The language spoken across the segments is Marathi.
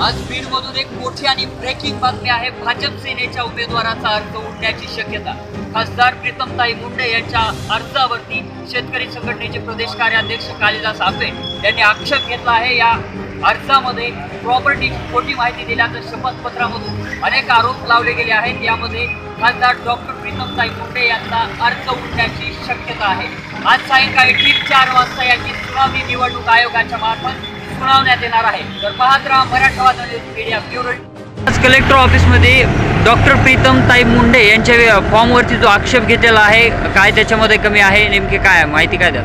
आज बीडमधून एक मोठी आणि ब्रेकिंग बातमी आहे. भाजप सेनेच्या उमेदवाराचा अर्ज उडण्याची शक्यता. खासदार प्रीतमताई मुंडे यांच्या अर्जावरती शेतकरी संघटनेचे प्रदेश कार्याध्यक्ष कालिदास आंबे यांनी आक्षेप घेतला आहे. या अर्जामध्ये प्रॉपर्टीची खोटी माहिती दिल्याचं शपथपत्रामधून अनेक आरोप लावले गेले आहेत. यामध्ये खासदार डॉक्टर प्रीतमताई मुंडे यांचा अर्ज उडण्याची शक्यता आहे. आज सायंकाळी ठीक चार वाजता याची सुनावणी निवडणूक आयोगाच्या मार्फत सुनावण्यात येणार आहे. तर पाहत राहा मराठवाडा मीडिया ब्युरो आज कलेक्टर ऑफिसमध्ये डॉक्टर प्रीतम ताई मुंडे यांच्या फॉर्मवरती जो आक्षेप घेतलेला आहे काय त्याच्यामध्ये कमी आहे नेमकी काय आहे? माहिती काय द्या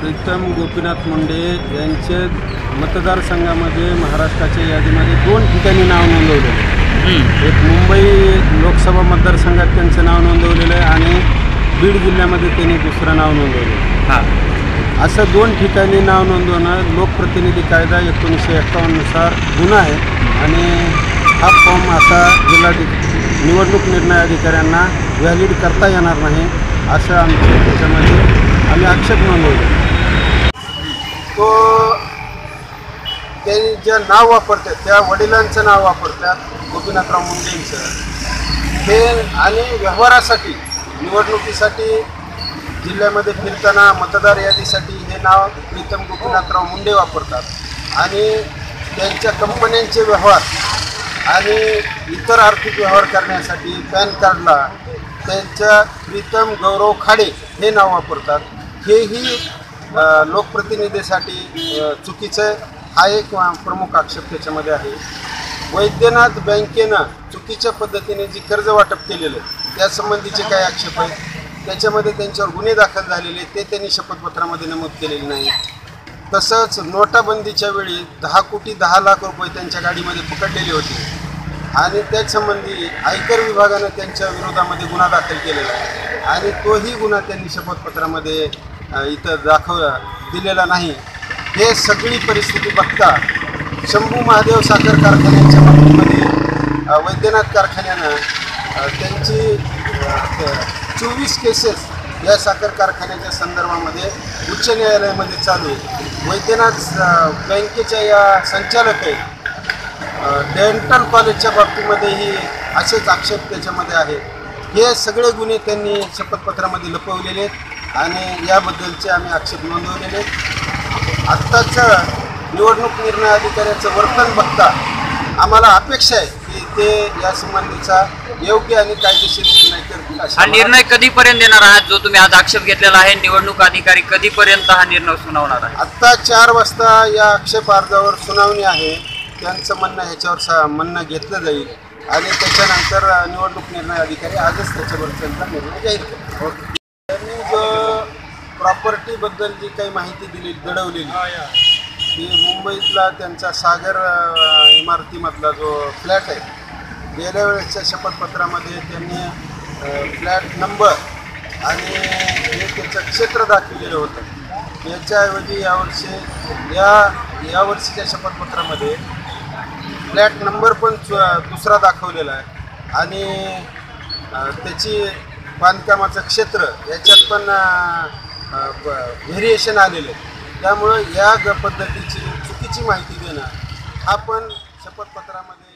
प्रीतम गोपीनाथ मुंडे यांचे मतदारसंघामध्ये महाराष्ट्राच्या यादीमध्ये दोन ठिकाणी नाव नोंदवलेलं आहे एक मुंबई लोकसभा मतदारसंघात त्यांचं नाव नोंदवलेलं आहे आणि बीड जिल्ह्यामध्ये त्यांनी दुसरं नाव नोंदवलं आहे. हां. असं दोन ठिकाणी नाव नोंदवणं लोकप्रतिनिधी कायदा एकोणीसशे एक्कावन्नुसार गुन्हा आहे. आणि हा फॉर्म आता जिल्हा निवडणूक निर्णय अधिकाऱ्यांना व्हॅलिड करता येणार नाही असं आमच्या त्याच्यामध्ये आम्ही आक्षेप नोंदवले तो ते जे नाव वापरतात त्या वडिलांचं नाव वापरतात गोपीनाथराव मुंडेंचं. ते आणि व्यवहारासाठी निवडणुकीसाठी जिल्ह्यामध्ये फिरताना मतदार यादीसाठी हे नाव प्रीतम गोपीनाथराव मुंडे वापरतात. आणि त्यांच्या कंपन्यांचे व्यवहार आणि इतर आर्थिक व्यवहार करण्यासाठी पॅन कार्डला त्यांच्या प्रीतम गौरव खाडे हे नाव वापरतात. हेही लोकप्रतिनिधीसाठी चुकीचं आहे. हा एक प्रमुख आक्षेप त्याच्यामध्ये आहे. वैद्यनाथ बँकेनं चुकीच्या पद्धतीने जी कर्ज वाटप केलेलं आहे त्यासंबंधीचे काही आक्षेप आहेत? त्याच्यामध्ये त्यांच्यावर गुन्हे दाखल झालेले ते त्यांनी शपथपत्रामध्ये नमूद केलेले नाही. तसंच नोटाबंदीच्या वेळी दहा कोटी दहा लाख रुपये त्यांच्या गाडीमध्ये पकडलेले होते. आणि त्याचसंबंधी आयकर विभागानं त्यांच्या विरोधामध्ये गुन्हा दाखल केलेला आहे. आणि तोही गुन्हा त्यांनी शपथपत्रामध्ये इथं दाखव दिलेला नाही. हे सगळी परिस्थिती बघता शंभू महादेव साखर कारखान्याच्या बाबतीमध्ये वैद्यनाथ कारखान्यानं त्यांची चोवीस केसेस या साखर कारखान्याच्या संदर्भामध्ये उच्च न्यायालयामध्ये चालू आहे वैद्यनाथ बँकेच्या या संचालक आहेत. डेंटल कॉलेजच्या बाबतीमध्येही असेच आक्षेप त्याच्यामध्ये आहेत. हे सगळे गुन्हे त्यांनी शपथपत्रामध्ये लपवलेले आहेत आणि याबद्दलचे आम्ही आक्षेप नोंदवलेले आहेत. आत्ताचं निवडणूक निर्णय अधिकाऱ्याचं वर्तन बघता आम्हाला अपेक्षा आहे ते या संबंधीचा योग्य आणि कायदेशीर निर्णय करतील हा निर्णय कधीपर्यंत देणार आहात? जो तुम्ही आज आक्षेप घेतलेला आहे निवडणूक अधिकारी कधीपर्यंत हा निर्णय सुनावणार आहे? आत्ता चार वाजता या आक्षेप अर्जावर सुनावणी आहे. त्यांचं म्हणणं ह्याच्यावर सा म्हणणं घेतलं जाईल. आणि त्याच्यानंतर निवडणूक निर्णय अधिकारी आजच त्याच्यावर त्यांचा निर्णय जाहीर करेल ओके त्यांनी जो प्रॉपर्टीबद्दल जी काही माहिती दिली दडवलेली ती मुंबईतला त्यांचा सागर इमारतीमधला जो फ्लॅट आहे गेल्या वेळेसच्या शपथपत्रामध्ये त्यांनी फ्लॅट नंबर आणि हे त्याचं क्षेत्र दाखविलेलं होतं. याच्याऐवजी यावर्षी या यावर्षीच्या शपथपत्रामध्ये फ्लॅट नंबर पण चु- दुसरा दाखवलेला आहे. आणि त्याची बांधकामाचं क्षेत्र याच्यात पण व्हेरिएशन आलेलं आहे. त्यामुळं या पद्धतीची चुकीची माहिती देणं हा पण शपथपत्रामध्ये